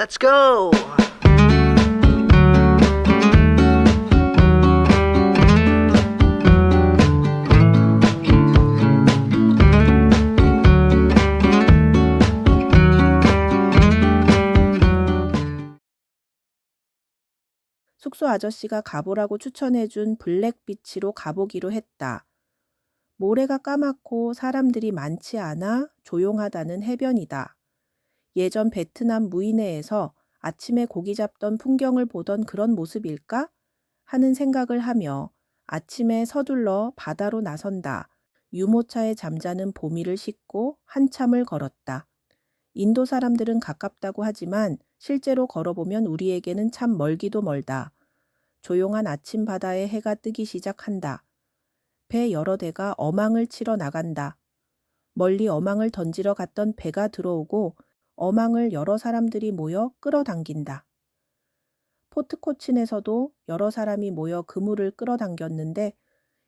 Let's go! 숙소 아저씨가 가보라고 추천해준 블랙비치로 가보기로 했다. 모래가 까맣고 사람들이 많지 않아 조용하다는 해변이다. 예전 베트남 무이네에서 아침에 고기 잡던 풍경을 보던 그런 모습일까? 하는 생각을 하며 아침에 서둘러 바다로 나선다. 유모차에 잠자는 보미를 싣고 한참을 걸었다. 인도 사람들은 가깝다고 하지만 실제로 걸어보면 우리에게는 참 멀기도 멀다. 조용한 아침 바다에 해가 뜨기 시작한다. 배 여러 대가 어망을 치러 나간다. 멀리 어망을 던지러 갔던 배가 들어오고 어망을 여러 사람들이 모여 끌어당긴다. 포트코친에서도 여러 사람이 모여 그물을 끌어당겼는데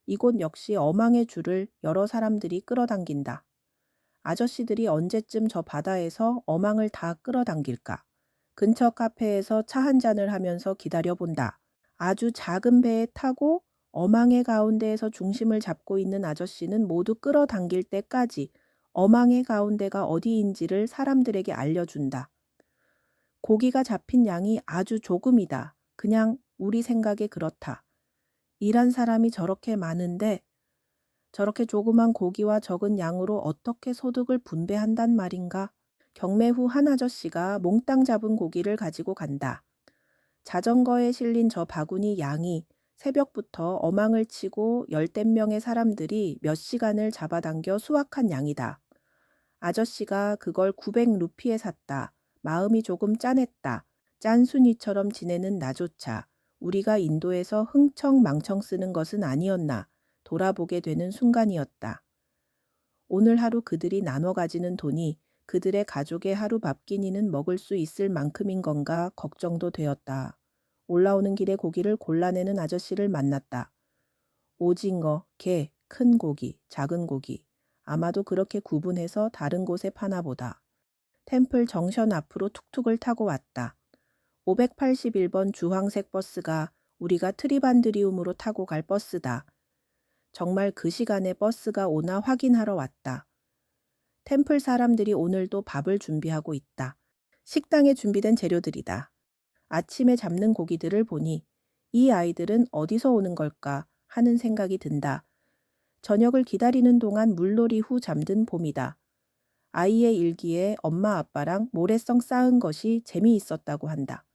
이곳 역시 어망의 줄을 여러 사람들이 끌어당긴다. 아저씨들이 언제쯤 저 바다에서 어망을 다 끌어당길까? 근처 카페에서 차 한 잔을 하면서 기다려본다. 아주 작은 배에 타고 어망의 가운데에서 중심을 잡고 있는 아저씨는 모두 끌어당길 때까지 어망의 가운데가 어디인지를 사람들에게 알려준다. 고기가 잡힌 양이 아주 조금이다. 그냥 우리 생각에 그렇다. 일한 사람이 저렇게 많은데 저렇게 조그만 고기와 적은 양으로 어떻게 소득을 분배한단 말인가? 경매 후 한 아저씨가 몽땅 잡은 고기를 가지고 간다. 자전거에 실린 저 바구니 양이 새벽부터 어망을 치고 열댓 명의 사람들이 몇 시간을 잡아당겨 수확한 양이다. 아저씨가 그걸 900루피에 샀다. 마음이 조금 짠했다. 짠순이처럼 지내는 나조차 우리가 인도에서 흥청망청 쓰는 것은 아니었나 돌아보게 되는 순간이었다. 오늘 하루 그들이 나눠 가지는 돈이 그들의 가족의 하루 밥 끼니는 먹을 수 있을 만큼인 건가 걱정도 되었다. 올라오는 길에 고기를 골라내는 아저씨를 만났다. 오징어, 게, 큰 고기, 작은 고기. 아마도 그렇게 구분해서 다른 곳에 파나 보다. 템플 정션 앞으로 툭툭을 타고 왔다. 581번 주황색 버스가 우리가 트리반드리움으로 타고 갈 버스다. 정말 그 시간에 버스가 오나 확인하러 왔다. 템플 사람들이 오늘도 밥을 준비하고 있다. 식당에 준비된 재료들이다. 아침에 잡는 고기들을 보니 이 아이들은 어디서 오는 걸까 하는 생각이 든다. 저녁을 기다리는 동안 물놀이 후 잠든 봄이다. 아이의 일기에 엄마 아빠랑 모래성 쌓은 것이 재미있었다고 한다.